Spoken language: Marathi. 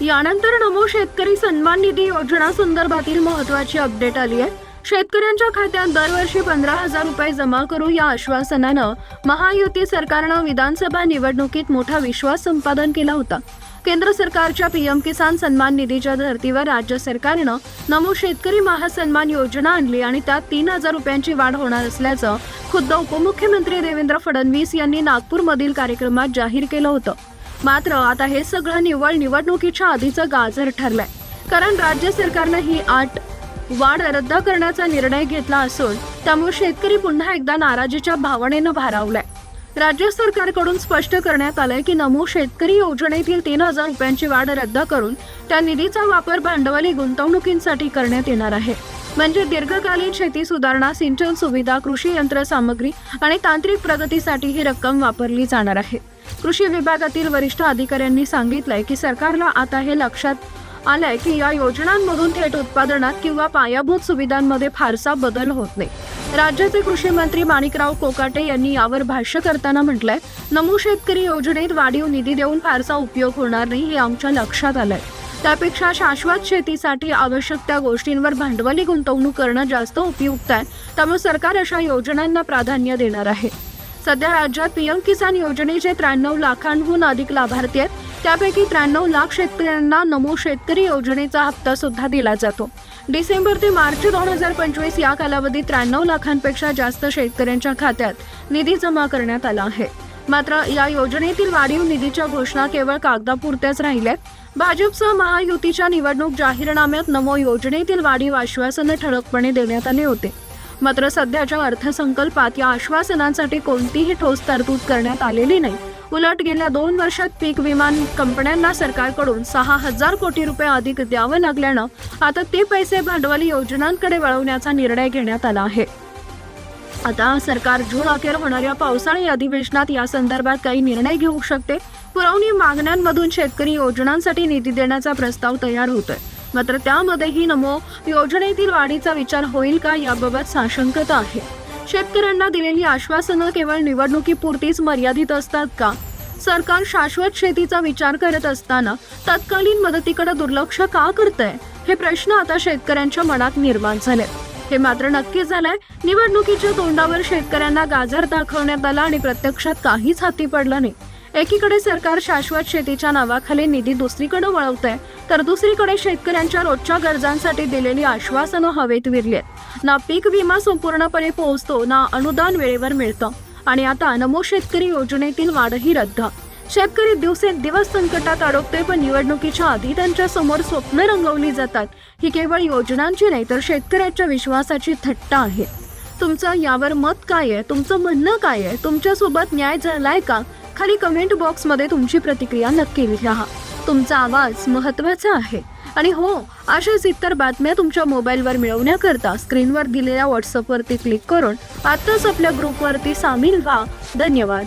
यानंतर नमो शेतकरी सन्मान निधी योजना संदर्भातील महत्वाची अपडेट आली आहे. शेतकऱ्यांच्या खात्यात दरवर्षी पंधरा हजार रुपये जमा करू या आश्वासनानं महायुती सरकारनं विधानसभा निवडणुकीत मोठा विश्वास संपादन केला होता. केंद्र सरकारच्या पीएम किसान सन्मान निधीच्या धर्तीवर राज्य सरकारनं नमो शेतकरी महासन्मान योजना आणली आणि त्यात तीन हजार रुपयांची वाढ होणार असल्याचं खुद्द उपमुख्यमंत्री देवेंद्र फडणवीस यांनी नागपूरमधील कार्यक्रमात जाहीर केलं होतं. मात्र आता हे सगळं निव्वळ निवडणुकीच्या आधीचं गाजर ठरलंय. कारण राज्य सरकारनं ही आठ वाढ रद्द करण्याचा निर्णय घेतला असून त्यामुळे शेतकरी पुन्हा एकदा नाराजीच्या भावनेनं भारावलाय. राज्य सरकारकडून स्पष्ट करण्यात आलंय की नमो शेतकरी योजनेतील तीन हजार रुपयांची वाढ रद्द करून त्या निधीचा वापर भांडवली गुंतवणुकींसाठी करण्यात येणार आहे. म्हणजे दीर्घकालीन शेती सुधारणा सिंचन सुविधा कृषी यंत्रसामग्री आणि तांत्रिक प्रगतीसाठी ही रक्कम वापरली जाणार आहे. कृषी विभागातील वरिष्ठ अधिकाऱ्यांनी सांगितलंय की सरकारला आता हे लक्षात आलंय की या योजनांमधून थेट उत्पादनात किंवा पायाभूत सुविधांमध्ये फारसा बदल होत नाही. राज्याचे कृषी मंत्री माणिकराव कोकाटे यांनी यावर भाष्य करताना म्हटलंय नमू शेतकरी योजनेत वाढीव निधी देऊन फारसा उपयोग होणार नाही हे आमच्या लक्षात आलंय. त्यापेक्षा शाश्वत शेतीसाठी आवश्यक त्या गोष्टींवर भांडवली गुंतवणूक करणं जास्त उपयुक्त आहे. त्यामुळे सरकार अशा योजनांना प्राधान्य देणार आहे. सध्या राज्यात पीएम किसान योजनेचे त्र्याण्णव लाखांहून अधिक लाभार्थी आहेत. त्यापैकी त्र्याण्णव लाख शेतकऱ्यांना नमो शेतकरी योजनेचा हप्ता सुद्धा दिला जातो. डिसेंबर ते मार्च दोन हजार पंचवीस या कालावधीत त्र्याण्णव लाखांपेक्षा जास्त शेतकऱ्यांच्या खात्यात निधी जमा करण्यात आला आहे. मात्र या योजनेतील वाढीव निधीच्या घोषणा केवळ कागदापुरत्याच राहिल्यात भाजपसह महायुतीच्या निवडणूक जाहीरनाम्यात नमो योजनेतील वाढीव आश्वासनं ठळकपणे देण्यात आले होते. मात्र सध्याच्या अर्थसंकल्पात या आश्वासनांसाठी कोणतीही ठोस तरतूद करण्यात आलेली नाही. उलट गेल्या दोन वर्षात पीक विमान कंपन्यांना सरकारकडून सहा हजार कोटी रुपये अधिक द्यावं लागल्यानं आता ते पैसे भांडवली योजनांकडे वळवण्याचा निर्णय घेण्यात आला आहे. आता सरकार जून अखेर होणाऱ्या पावसाळी अधिवेशनात या संदर्भात काही निर्णय घेऊ शकते. पुरवणी मागण्यांमधून शेतकरी योजनांसाठी निधी देण्याचा प्रस्ताव तयार होतोय. मात्र त्यामध्येही नमो योजनेतील वाढीचा विचार होईल का याबाबत साशंकता आहे. शेतकऱ्यांना दिलेली आश्वासनं केवळ निवडणुकीपुरतीच मर्यादित असतात का? सरकार शाश्वत शेतीचा विचार करत असताना तत्कालीन मदतीकडे दुर्लक्ष का करतंय? हे प्रश्न आता शेतकऱ्यांच्या मनात निर्माण झाले हे मात्र नक्की झालंय. निवडणुकीच्या तोंडावर शेतकऱ्यांना गाजर दाखवण्यात आला आणि प्रत्यक्षात काहीच हाती पडलं नाही. एकीकडे सरकार शाश्वत शेतीच्या नावाखाली निधी दुसरीकडे आहे तर दुसरीकडे शेतकऱ्यांच्या रोजच्या गरजांसाठी दिलेली आश्वासनं हवेत विरली आहेत ना पीक विमा संपूर्णपणे पोहोचतो ना अनुदान वेळेवर मिळतं. आणि आता नमो शेतकरी योजनेतील वाढही रद्द. शेतकरी दिवसेंदिवस संकटात अडकतोय पण निवडणुकीच्या आधी त्यांच्यासमोर स्वप्न रंगवली जातात. ही केवळ योजनांची नाही तर शेतकऱ्याच्या विश्वासाची थट्टा आहे. तुमचं यावर मत काय आहे? तुमचं म्हणणं काय आहे? तुमच्यासोबत न्याय झालाय का? खाली कमेंट बॉक्समध्ये तुमची प्रतिक्रिया नक्की लिहा. तुमचा आवाज महत्त्वाचा आहे. आणि हो अशाच इतर बातम्या तुमच्या मोबाईलवर मिळवण्याकरता स्क्रीनवर दिलेल्या व्हॉट्सअपवरती क्लिक करून आत्ताच आपल्या ग्रुपवरती सामील व्हा. धन्यवाद.